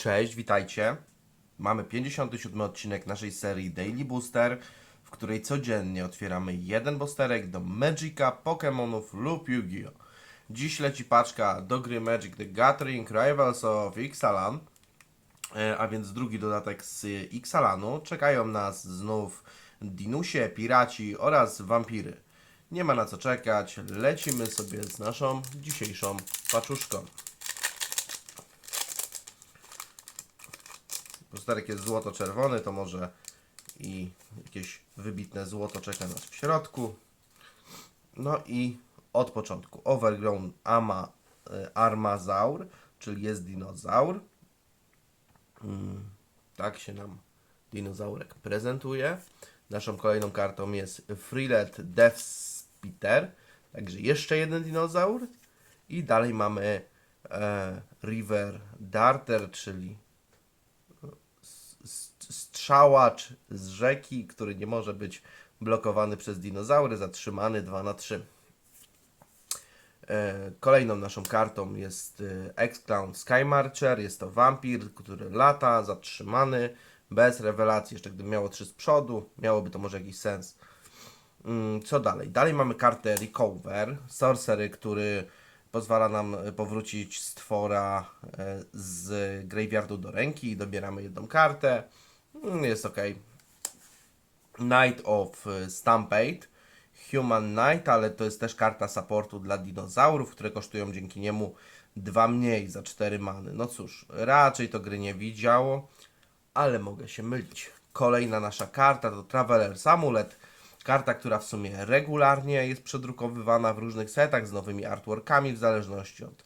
Cześć, witajcie. Mamy 57 odcinek naszej serii Daily Booster, w której codziennie otwieramy jeden boosterek do Magica, Pokémonów lub Yu-Gi-Oh! Dziś leci paczka do gry Magic the Gathering Rivals of Ixalan, e, a więc drugi dodatek z Ixalanu. Czekają nas znów Dinusie, Piraci oraz Wampiry. Nie ma na co czekać, lecimy sobie z naszą dzisiejszą paczuszką. Lusterek jest złoto-czerwony, to może i jakieś wybitne złoto czeka nas w środku. No i od początku Overgrown Ama, y, Armazaur, czyli jest dinozaur. Mm, tak się nam dinozaurek prezentuje. Naszą kolejną kartą jest Freelet Death Spitter, także jeszcze jeden dinozaur. I dalej mamy e, River Darter, czyli strzałacz z rzeki, który nie może być blokowany przez dinozaury, zatrzymany 2 na 3 E, Kolejną naszą kartą jest e, X-Clown Skymarcher. Jest to wampir, który lata, zatrzymany, bez rewelacji. Jeszcze gdyby miało 3 z przodu, miałoby to może jakiś sens. Mm, Co dalej? Dalej mamy kartę Recover, sorcery, który pozwala nam powrócić stwora e, z graveyardu do ręki. Dobieramy jedną kartę. Mm, Jest ok. Night of Stampede. Human Knight, ale to jest też karta supportu dla dinozaurów, które kosztują dzięki niemu dwa mniej za 4 many. No cóż, raczej to gry nie widziało, ale mogę się mylić. Kolejna nasza karta to Traveler's Amulet. Karta, która w sumie regularnie jest przedrukowywana w różnych setach z nowymi artworkami w zależności od,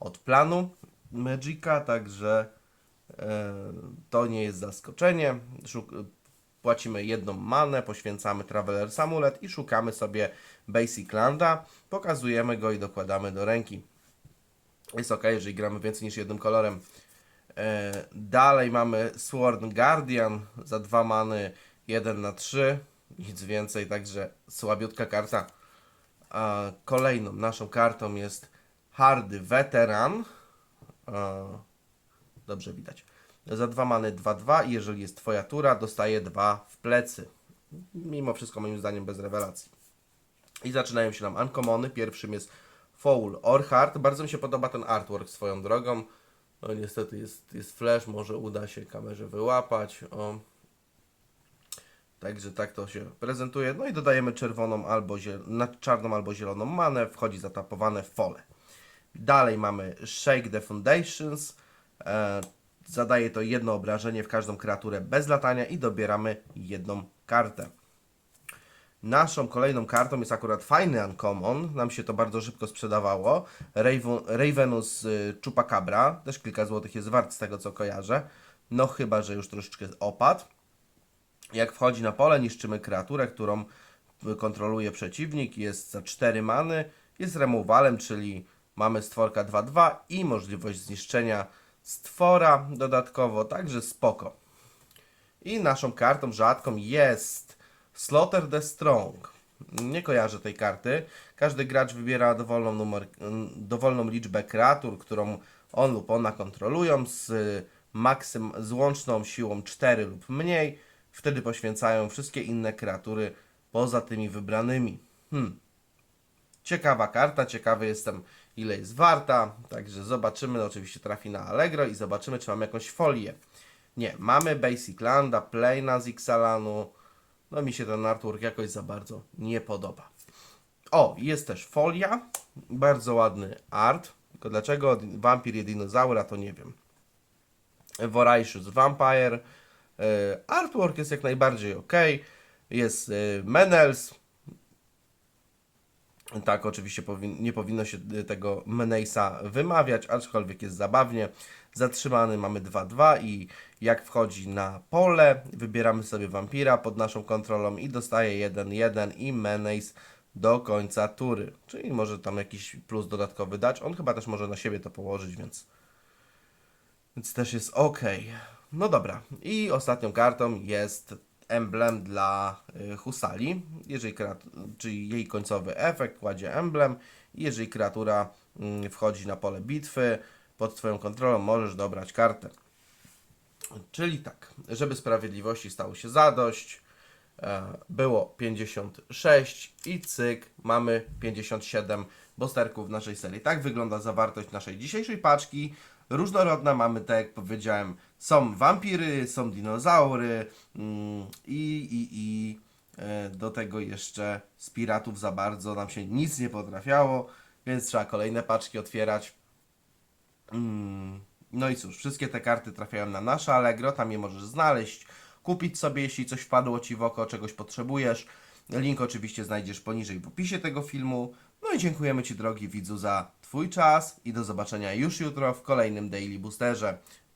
od planu Magica, także to nie jest zaskoczenie. Płacimy jedną manę, poświęcamy Traveler's Amulet i szukamy sobie Basic Landa, pokazujemy go i dokładamy do ręki. Jest ok, jeżeli gramy więcej niż jednym kolorem. E, dalej mamy Sword Guardian za dwa many, 1 na 3, nic więcej, także słabiutka karta. Kolejną naszą kartą jest Hardy Veteran. E, dobrze widać. Za dwa many 2-2 i jeżeli jest Twoja tura, dostaje 2 w plecy. Mimo wszystko moim zdaniem bez rewelacji. I zaczynają się nam uncommony. Pierwszym jest Foul Orchard. Bardzo mi się podoba ten artwork swoją drogą. No niestety jest, jest flash, może uda się kamerze wyłapać. O. Także tak to się prezentuje. No i dodajemy czerwoną albo czarną albo zieloną manę. Wchodzi zatapowane fole. Dalej mamy Shake the Foundations. E, zadaje to jedno obrażenie w każdą kreaturę bez latania i dobieramy jedną kartę. Naszą kolejną kartą jest akurat fajny Uncommon. Nam się to bardzo szybko sprzedawało. Raven, Ravenus y, Chupacabra. Też kilka złotych jest wart z tego co kojarzę. No chyba, że już troszeczkę opadł. Jak wchodzi na pole, niszczymy kreaturę, którą kontroluje przeciwnik. Jest za 4 many. Jest removalem, czyli mamy stworka 2-2 i możliwość zniszczenia stwora dodatkowo, także spoko. I naszą kartą rzadką jest Slaughter the Strong. Nie kojarzę tej karty. Każdy gracz wybiera dowolną, numer, dowolną liczbę kreatur, którą on lub ona kontrolują z, maksym, z łączną siłą 4 lub mniej. Wtedy poświęcają wszystkie inne kreatury poza tymi wybranymi. Hmm. Ciekawa karta, ciekawy jestem ile jest warta, także zobaczymy, oczywiście trafi na Allegro i zobaczymy czy mamy jakąś folię. Nie, mamy Basic Landa, Plaina z Ixalanu, no mi się ten artwork jakoś za bardzo nie podoba. O, jest też folia, bardzo ładny art, tylko dlaczego Vampir i Dinozaura to nie wiem. Voracious Vampire, e, artwork jest jak najbardziej ok, jest e, Menels, tak, oczywiście nie powinno się y, tego Menejsa wymawiać, aczkolwiek jest zabawnie. Zatrzymany mamy 2-2 i jak wchodzi na pole, wybieramy sobie wampira pod naszą kontrolą i dostaje 1-1 i Menejs do końca tury. Czyli może tam jakiś plus dodatkowy dać. On chyba też może na siebie to położyć, więc, więc też jest ok. No dobra. I ostatnią kartą jest emblem dla y, Husali, jeżeli czyli jej końcowy efekt kładzie emblem jeżeli kreatura mm, wchodzi na pole bitwy pod Twoją kontrolą, możesz dobrać kartę. Czyli tak, żeby sprawiedliwości stało się zadość, e, było 56 i cyk, mamy 57 bosterków w naszej serii. Tak wygląda zawartość naszej dzisiejszej paczki. Różnorodna mamy, tak jak powiedziałem, są wampiry, są dinozaury mm, i, i, i e, do tego jeszcze z piratów za bardzo nam się nic nie potrafiało, więc trzeba kolejne paczki otwierać. Mm, No i cóż, wszystkie te karty trafiają na nasze Allegro, tam je możesz znaleźć, kupić sobie, jeśli coś wpadło Ci w oko, czegoś potrzebujesz. Link oczywiście znajdziesz poniżej w opisie tego filmu. No i dziękujemy Ci, drogi widzu, za Twój czas i do zobaczenia już jutro w kolejnym Daily Boosterze.